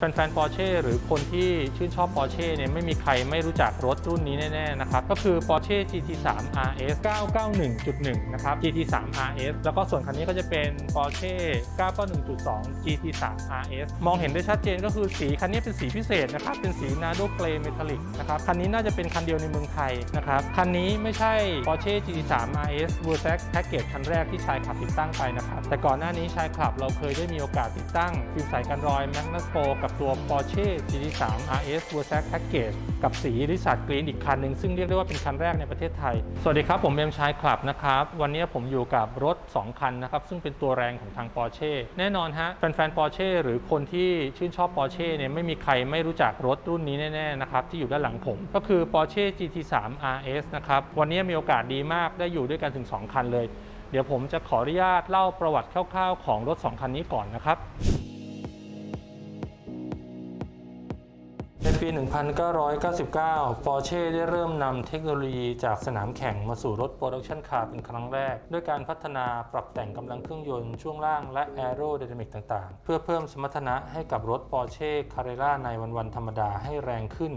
แฟนๆ Porsche หรือคนที่ชื่นชอบ Porsche เนี่ยไม่มีใครไม่รู้จักรถรุ่นนี้แน่ๆ นะครับ ก็คือ Porsche GT3 RS 991.1 นะครับ GT3 RS แล้วก็ส่วนคันนี้ก็จะเป็น Porsche 991.2 GT3 RS มองเห็นได้ชัดเจนก็คือสีคันนี้เป็นสีพิเศษนะครับ เป็นสี Nano Grey Metallic นะครับ คันนี้น่าจะเป็นคันเดียวในเมืองไทยนะครับ คันนี้ไม่ใช่ Porsche GT3 RS Versace Package คันแรกที่ชายขับติดตั้งไปนะครับ แต่ก่อนหน้านี้ชายขับเราเคยได้มีโอกาสติดตั้งฟิล์มใสกันรอย Magnus Pro กับตัว Porsche GT3 RS v e r s a c Package กับสีริสัดกรีนอีกคันหนึ่งซึ่งเรียกได้ว่าเป็นคันแรกในประเทศไทย สวัสดีครับ ผมเบมชายคลับนะครับ วันนี้ผมอยู่กับรถ 2 คันนะครับ ซึ่งเป็นตัวแรงของทาง Porsche แน่นอนฮะ แฟนๆ Porsche หรือคนที่ชื่นชอบ Porsche เนี่ยไม่มีใครไม่รู้จักรถรุ่นนี้แน่ๆนะครับที่อยู่ด้านหลังผม ก็คือ Porsche GT3 RS นะครับวันนี้มีโอกาสดีมากได้อยู่ด้วยกันถึง 2 คันเลยเดี๋ยวผมจะขออนุญาตเล่าประวัติคร่าวๆ ของรถ 2 คันนี้ก่อนนะครับ ปี 1999 Porsche ได้เริ่มนำเทคโนโลยีจากสนามแข่งมาสู่รถโปรดักชันคาร์เป็นครั้งแรก ด้วยการพัฒนาปรับแต่งกำลังเครื่องยนต์ช่วงล่างและ Aerodynamic ต่างๆ เพื่อเพิ่มสมรรถนะให้กับรถ Porsche Carrera ในวันๆธรรมดาให้แรงขึ้น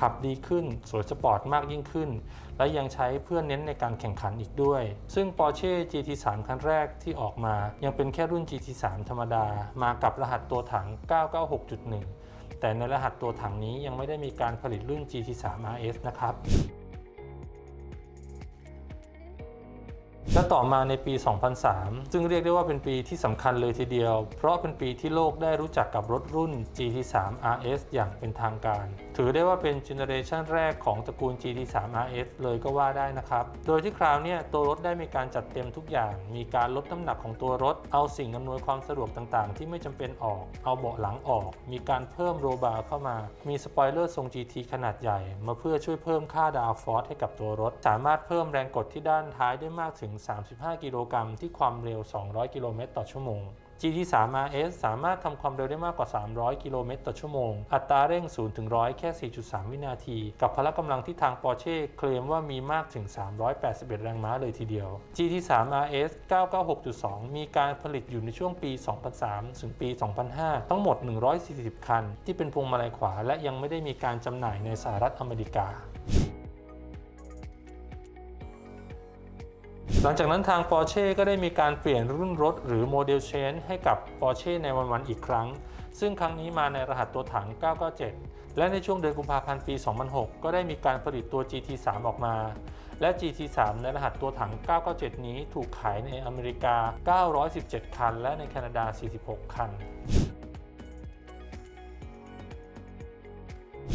ขับดีขึ้น สวยสปอร์ตมากยิ่งขึ้น และยังใช้เพื่อเน้นในการแข่งขันอีกด้วย ซึ่ง Porsche GT3 คันแรกที่ออกมา ยังเป็นแค่รุ่น GT3 ธรรมดา มากับรหัสตัวถัง 996.1 แต่ในรหัสตัวถังนี้ยังไม่ได้มีการผลิตรุ่น GT3 RS นะครับและต่อมาในปี 2003 ซึ่งเรียกได้ว่าเป็นปีที่สำคัญเลยทีเดียว เพราะเป็นปีที่โลกได้รู้จักกับรถรุ่น GT3 RS อย่างเป็นทางการ ถือได้ว่าเป็นเจเนอเรชันแรกของตระกูล GT3 RS เลยก็ว่าได้นะครับ โดยที่คราวนี้ตัวรถได้มีการจัดเต็มทุกอย่าง มีการลดน้ำหนักของตัวรถ เอาสิ่งอำนวยความสะดวกต่างๆ ที่ไม่จำเป็นออก เอาเบาะหลังออก มีการเพิ่มโรบาร์เข้ามา มีสปอยเลอร์ทรง GT ขนาดใหญ่ มาเพื่อช่วยเพิ่มค่าดาวฟอร์สให้กับตัวรถ สามารถเพิ่มแรงกดที่ด้านท้ายได้มากถึง 35 กิโลกรัมที่ความเร็ว 200 กิโลเมตรต่อชั่วโมง GT3 RS สามารถทำความเร็วได้มากกว่า 300 กิโลเมตรต่อชั่วโมง อัตราเร่ง 0 ถึง 100 แค่ 4.3 วินาที กับพละกำลังที่ทาง Porsche เคลมว่ามีมากถึง 381 แรงม้าเลยทีเดียว GT3 RS 996.2 มีการผลิตอยู่ในช่วงปี 2003 ถึงปี 2005 ทั้งหมด 140 คัน ที่เป็นพวงมาลัยขวาและยังไม่ได้มีการจำหน่ายในสหรัฐอเมริกา หลังจากนั้นทาง Porsche ก็ได้มีการเปลี่ยนรุ่นรถหรือโมเดลเชนให้กับ Porsche ในวันๆอีกครั้ง ซึ่งครั้งนี้มาในรหัสตัวถัง 997 และในช่วงเดือนกุมภาพันธ์ปี 2006 ก็ได้มีการผลิตตัว GT3 ออกมา และ GT3 ในรหัสตัวถัง 997 นี้ถูกขายในอเมริกา 917 คัน และในแคนาดา 46 คัน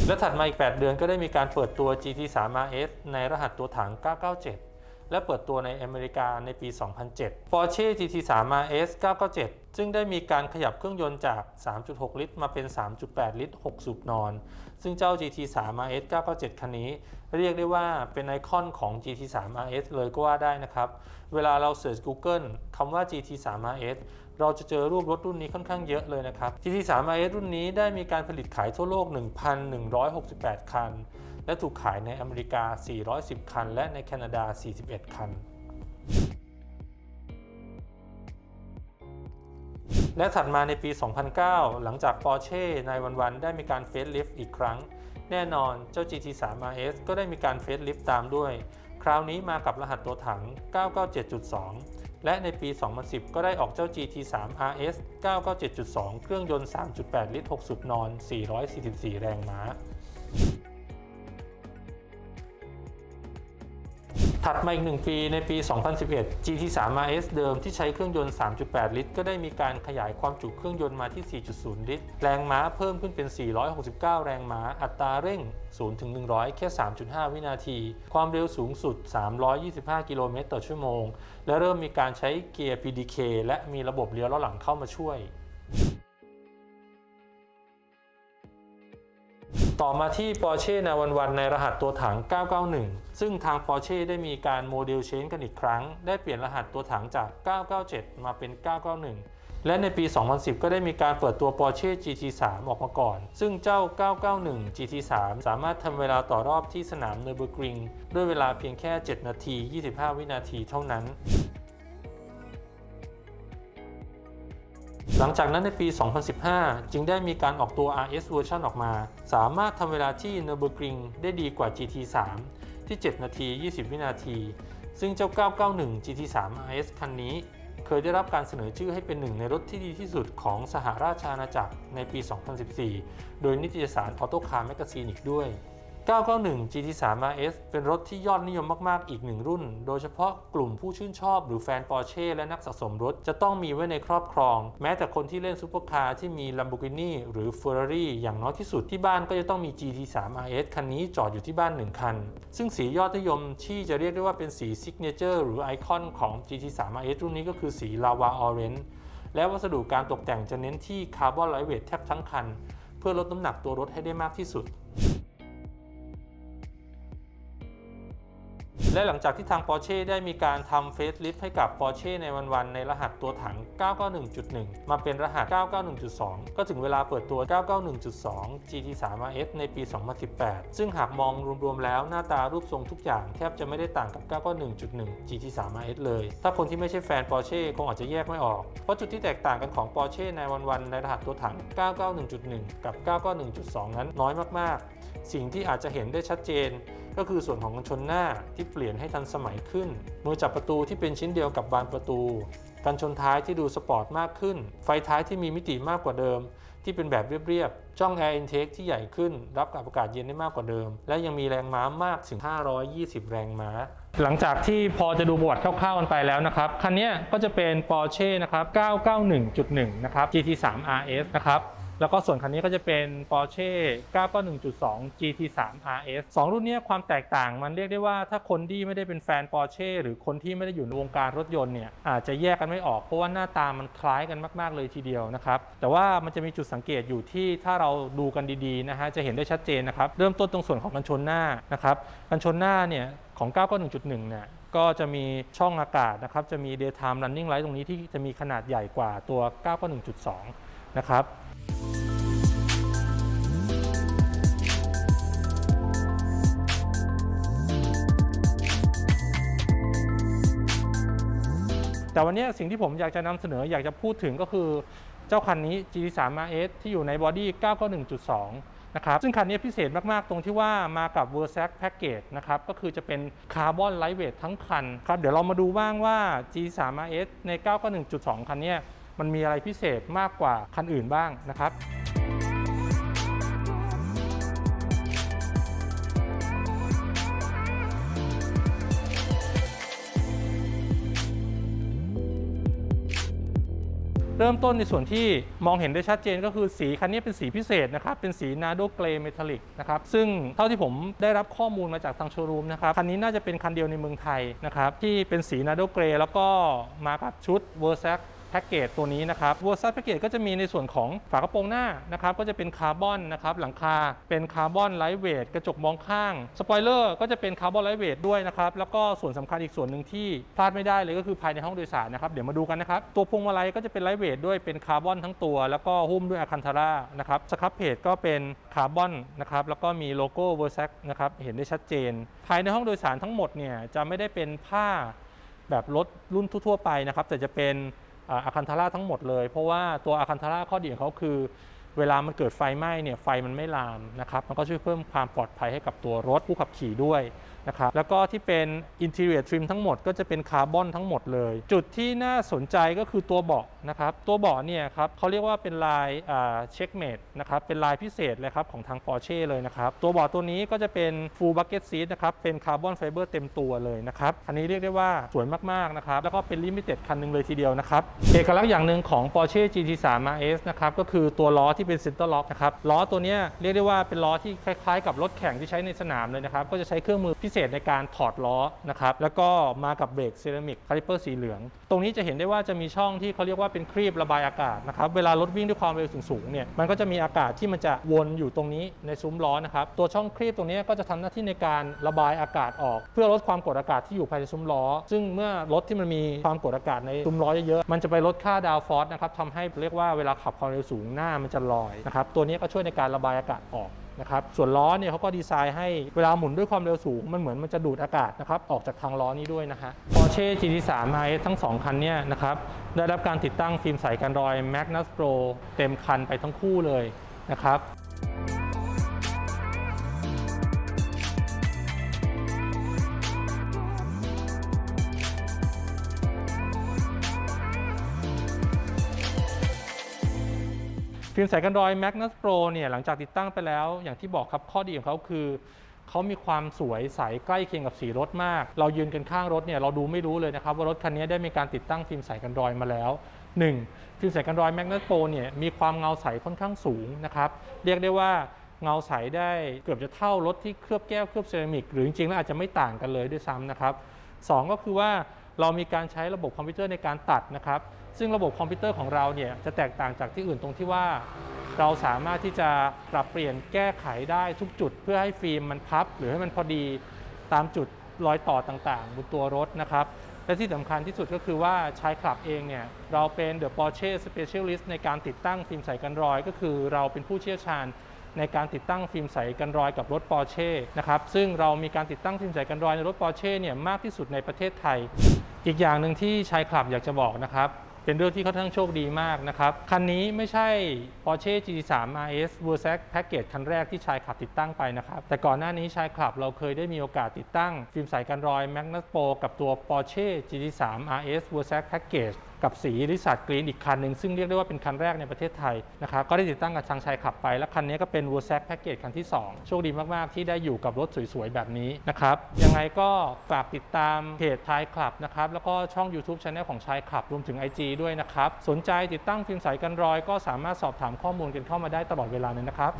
และถัดมาอีก 8 เดือนก็ได้มีการเปิดตัว GT3 RS ในรหัสตัวถัง 997 และเปิดตัวในอเมริกาในปี 2007 Porsche GT3 RS 997 ซึ่งได้มีการขยับเครื่องยนต์จาก 3.6 ลิตร มาเป็น 3.8 ลิตร 6 สูบนอน ซึ่งเจ้า GT3 RS 997 คันนี้ เรียกได้ว่าเป็นไอคอนของ GT3 RS เลยก็ว่าได้นะครับ เวลาเราเสิร์ช Google คำว่า GT3 RS เราจะเจอรูปรถรุ่นนี้ค่อนข้างเยอะเลยนะครับ GT3 RS รุ่นนี้ได้มีการผลิตขายทั่วโลก 1,168 คัน และถูกขายในอเมริกา 410 คัน และในแคนาดา 41 คัน และถัดมาในปี 2009 หลังจาก Porsche ในวันๆ ได้มีการเฟซลิฟต์อีกครั้ง แน่นอนเจ้า GT3 RS ก็ได้มีการเฟซลิฟต์ตามด้วย คราวนี้มากับรหัสตัวถัง 997.2 และในปี 2010 ก็ได้ออกเจ้า GT3 RS 997.2 เครื่องยนต์ 3.8 ลิตร 6 สูบนอน 444 แรงม้า ถัดมาอีก 1 ปีในปี 2011 GT3 RS เดิมที่ใช้เครื่องยนต์ 3.8 ลิตร ก็ได้มีการขยายความจุเครื่องยนต์มาที่ 4.0 ลิตร แรงม้าเพิ่มขึ้นเป็น 469 แรงม้า อัตราเร่ง 0 ถึง 100 แค่ 3.5 วินาที ความเร็วสูงสุด 325 กิโลเมตรต่อชั่วโมง และเริ่มมีการใช้เกียร์ PDK และมีระบบเลี้ยวล้อหลังเข้ามาช่วย ต่อมาที่ Porsche ในวันๆในรหัสตัวถัง 991 ซึ่งทาง Porsche ได้มีการโมเดลเชนกันอีกครั้ง ได้เปลี่ยนรหัสตัวถังจาก 997 มาเป็น 991 และในปี 2010 ก็ได้มีการเปิดตัว Porsche GT3 ออกมาก่อน ซึ่งเจ้า 991 GT3 สามารถทำเวลาต่อรอบที่สนามเนอร์เบอร์กริงด้วยเวลาเพียงแค่ 7 นาที 25 วินาทีเท่านั้น ลังจากนั้นในปี 2015 จึงได้มีการออกตัว RS เวอร์ชันออกมา สามารถทำเวลาที่ Nürburgring ได้ดีกว่า GT3 ที่ 7 นาที 20 วินาที ซึ่งเจ้า 991 GT3 RS คันนี้ เคยได้รับการเสนอชื่อให้เป็นหนึ่งในรถที่ดีที่สุดของสหราชอาณาจักรในปี 2014 โดยนิตยสาร Auto Car Magazine อีกด้วย 991 GT3 RS เป็นรถที่ยอดนิยมมาก ๆ อีกหนึ่งรุ่น โดยเฉพาะกลุ่มผู้ชื่นชอบหรือแฟน Porsche และนักสะสมรถ จะต้องมีไว้ในครอบครอง แม้แต่คนที่เล่นซูเปอร์คาร์ที่มี Lamborghini หรือ Ferrari อย่างน้อยที่สุดที่บ้านก็จะต้องมี GT3 RS คันนี้จอดอยู่ที่บ้าน 1 คัน ซึ่งสียอดนิยมที่จะเรียกได้ว่าเป็นสีซิกเนเจอร์หรือไอคอนของ GT3 RS รุ่นนี้ก็คือสี Lava Orange และวัสดุการตกแต่งจะเน้นที่คาร์บอนไลท์เวทแทบทั้งคัน เพื่อลดน้ำหนักตัวรถให้ได้มากที่สุด และหลังจากที่ทาง Porsche ได้มีการทำเฟซลิฟให้กับ Porsche ในวันๆในรหัสตัวถัง 991.1 มาเป็นรหัส 991.2 ก็ถึงเวลาเปิดตัว 991.2 GT3 RS ในปี 2018 ซึ่งหากมองรวมๆแล้วหน้าตารูปทรงทุกอย่างแทบจะไม่ได้ต่างกับ 991.1 GT3 RS เลย ถ้าคนที่ไม่ใช่แฟน Porsche คงอาจจะแยกไม่ออก เพราะจุดที่แตกต่างกันของ Porsche ในวันๆในรหัสตัวถัง 991.1 กับ 991.2 นั้นน้อยมากๆ สิ่งที่อาจจะเห็นได้ชัดเจน ก็คือส่วนของกันชนหน้าที่เปลี่ยนให้ทันสมัยขึ้น มือจับประตูที่เป็นชิ้นเดียวกับบานประตู กันชนท้ายที่ดูสปอร์ตมากขึ้น ไฟท้ายที่มีมิติมากกว่าเดิม ที่เป็นแบบเรียบๆช่อง Air Intake ที่ใหญ่ขึ้น รับกับอากาศเย็นได้มากกว่าเดิม และยังมีแรงม้ามากถึง 520 แรงม้า หลังจากที่พอจะดูประวัติคร่าวๆกันไปแล้วนะครับคันนี้ก็จะเป็น Porsche นะครับ 991.1 นะครับ GT3 RS นะครับ แล้วก็ส่วนคันนี้ก็จะเป็น Porsche 991.2 GT3 RS 2 รุ่นนี้ความแตกต่างมันเรียกได้ว่าถ้าคนที่ไม่ได้เป็นแฟน Porsche หรือคนที่ไม่ได้อยู่ในวงการรถยนต์เนี่ยอาจจะแยกกันไม่ออกเพราะว่าหน้าตามันคล้ายกันมาก ๆ เลยทีเดียวนะครับ แต่ว่ามันจะมีจุดสังเกตอยู่ที่ถ้าเราดูกันดีๆนะฮะจะเห็นได้ชัดเจนนะครับ เริ่มต้นตรงส่วนของกันชนหน้านะครับกันชนหน้าเนี่ยของ 991.1 เนี่ยก็จะมีช่องอากาศนะครับจะมี daytime running light ตรงนี้ที่จะมีขนาดใหญ่กว่าตัว 991.2 นะครับ แต่วันนี้สิ่งที่ผมอยากจะนำเสนออยากจะพูดถึงก็คือเจ้าคันนี้ GT3 RS ที่อยู่ในบอดี้ 991.2 นะครับ ซึ่งคันนี้พิเศษมาก ๆ ตรงที่ว่ามากับ v e r s a c Package นะครับ ก็คือจะเป็นคาร์บอนไลท์เวททั้งคันครับ เดี๋ยวเรามาดูบ้างว่า G3 RS ใน 991.2 คันนี้ มันมีอะไรพิเศษมากกว่าคันอื่นบ้างนะครับเริ่มต้นในส่วนที่มองเห็นได้ชัดเจนก็คือสีคันนี้เป็นสีพิเศษนะครับ เป็นสีนาโดเกรเมทัลลิกนะครับ ซึ่งเท่าที่ผมได้รับข้อมูลมาจากทางโชว์รูมนะครับ คันนี้น่าจะเป็นคันเดียวในเมืองไทยนะครับ ที่เป็นสีนาโดเกรแล้วก็มากับชุดเวอร์แซก แพ็กเกจตัวนี้นะครับวัวซัสแพ็กเกจก็จะมีในส่วนของฝากระโปรงหน้านะครับก็จะเป็นคาร์บอนนะครับหลังคาเป็นคาร์บอนไลท์เวทกระจกมองข้างสปอยเลอร์ก็จะเป็นคาร์บอนไลท์เวทด้วยนะครับแล้วก็ส่วนสำคัญอีกส่วนหนึ่งที่พลาดไม่ได้เลยก็คือภายในห้องโดยสารนะครับเดี๋ยวมาดูกันนะครับตัวพวงมาลัยก็จะเป็นไลท์เวทด้วยเป็นคาร์บอนทั้งตัว แล้วก็หุ้มด้วยอะคันธาร่านะครับสครับเพจก็เป็นคาร์บอนนะครับแล้วก็มีโลโก้เวอร์แซกนะครับเห็นได้ชัดเจน ภายในห้องโดยสารทั้งหมดเนี่ยจะไม่ได้เป็นผ้าแบบรถรุ่นทั่ว ๆ ไปนะครับแต่จะเป็น อ่าคันทาร่าทั้งหมดเลย เพราะว่าตัวอาคันทาร่าข้อดีของเขาคือ เวลามันเกิดไฟไหม้เนี่ยไฟมันไม่ลามนะครับมันก็ช่วยเพิ่มความปลอดภัยให้กับตัวรถผู้ขับขี่ด้วย นะครับแล้วก็ที่เป็น interior trim ทั้งหมดก็จะเป็นคาร์บอนทั้งหมดเลย จุดที่น่าสนใจก็คือตัวเบาะนะครับตัวเบาะเนี่ยครับเขาเรียกว่าเป็นลายเช็คเมดนะครับเป็นลายพิเศษเลยครับของทาง Porsche เลยนะครับตัวเบาะตัวนี้ก็จะเป็น full bucket seat นะครับเป็นคาร์บอนไฟเบอร์เต็มตัวเลยนะครับอันนี้เรียกได้ว่าสวยมากๆนะครับแล้วก็เป็นลิมิเต็ดคันหนึ่งเลยทีเดียวนะครับเอกลักษณ์อย่างหนึ่งของ Porsche GT3 RS นะครับก็คือตัวล้อที่เป็น center lock นะครับล้อตัวเนี้ยเรียกได้ว่าเป็นล้อที่คล้ายๆ กับรถแข่งที่ใช้ในสนามเลยนะครับก็จะใช้เครื่องมือพิเศษในการถอดล้อนะครับแล้วก็มากับเบรกเซรามิกคาลิเปอร์สีเหลือง ตรงนี้จะเห็นได้ว่าจะมีช่องที่เขาเรียกว่าเป็นครีบระบายอากาศนะครับเวลารถวิ่งด้วยความเร็วสูงๆเนี่ยมันก็จะมีอากาศที่มันจะวนอยู่ตรงนี้ในซุ้มล้อนะครับตัวช่องครีบตรงนี้ก็จะทำหน้าที่ในการระบายอากาศออก เพื่อลดความกดอากาศที่อยู่ภายในซุ้มล้อ ซึ่งเมื่อรถที่มันมีความกดอากาศในซุ้มล้อเยอะๆมันจะไปลดค่าดาวฟอร์สนะครับทำให้เรียกว่าเวลาขับความเร็วสูงหน้ามันจะลอยนะครับตัวนี้ก็ช่วยในการระบายอากาศออก นะครับ ส่วนล้อเนี่ยเขาก็ดีไซน์ให้เวลาหมุนด้วยความเร็วสูง มันเหมือนมันจะดูดอากาศนะครับ ออกจากทางล้อนี้ด้วยนะฮะ Porsche GT3 RS ทั้ง 2 คันเนี่ยนะครับ ได้รับการติดตั้งฟิล์มใสกันรอย Magnus Pro เต็มคันไปทั้งคู่เลยนะครับ ฟิล์มใสกันรอย Magnus Pro เนี่ยหลังจากติดตั้งไปแล้ว อย่างที่บอกครับข้อดีของเขาคือเขามีความสวยใสใกล้เคียงกับสีรถมาก เรายืนกันข้างรถเนี่ยเราดูไม่รู้เลยนะครับว่ารถคันนี้ได้มีการติดตั้งฟิล์มใสกันรอยมาแล้ว 1. ฟิล์มใสกันรอย Magnus Pro เนี่ยมีความเงาใสค่อนข้างสูงนะครับเรียกได้ว่าเงาใสได้เกือบจะเท่ารถที่เคลือบแก้วเคลือบเซรามิกหรือจริงๆแล้วอาจจะไม่ต่างกันเลยด้วยซ้ำนะครับสองก็คือว่าเรามีการใช้ระบบคอมพิวเตอร์ในการตัดนะครับ ซึ่งระบบคอมพิวเตอร์ของเราเนี่ยจะแตกต่างจากที่อื่นตรงที่ว่า เราสามารถที่จะปรับเปลี่ยนแก้ไขได้ทุกจุด เพื่อให้ฟิล์มมันพับ หรือให้มันพอดีตามจุดรอยต่อต่างๆ บนตัวรถนะครับ และที่สำคัญที่สุดก็คือว่าชายคลับเองเนี่ยเราเป็น The Porsche Specialist ในการติดตั้งฟิล์มใสกันรอย ก็คือเราเป็นผู้เชี่ยวชาญในการติดตั้งฟิล์มใสกันรอยกับรถ Porsche นะครับซึ่งเรามีการติดตั้งฟิล์มใสกันรอยในรถ Porsche เนี่ยมากที่สุดในประเทศไทย อีกอย่างหนึ่งที่ชายคลับอยากจะบอกนะครับ เป็นเรื่องที่ค่อนข้างโชคดีมากนะครับ คันนี้ไม่ใช่ Porsche GT3 RS v e r s a c Package คันแรกที่ชายขับติดตั้งไปนะครับ แต่ก่อนหน้านี้ชายขับเราเคยได้มีโอกาสติดตั้ง ฟิล์มใสกันรอย Magnus Pro กับตัว Porsche GT3 RS v e r s a c Package กับสีริส a r d กรีนอีกคันหนึ่งซึ่งเรียกได้ว่าเป็นคันแรกในประเทศไทยนะครับก็ได้ติดตั้งกับทางชายขับไป และคันนี้ก็เป็น v e r s a c Package คันที่ 2 โชคดีมาก ๆ ที่ได้อยู่กับรถสวย ๆ แบบนี้นะครับยังไงก็ฝากติดตามเพจชายคลับนะครับแล้วก็ช่อง YouTube c h anel ของชายคลับรวมถึง IG ด้วยนะครับสนใจติดตั้งฟิล์มใสกันรอย ก็สามารถสอบถามข้อมูลกันเข้ามาได้ตลอดเวลาเลยนะครับ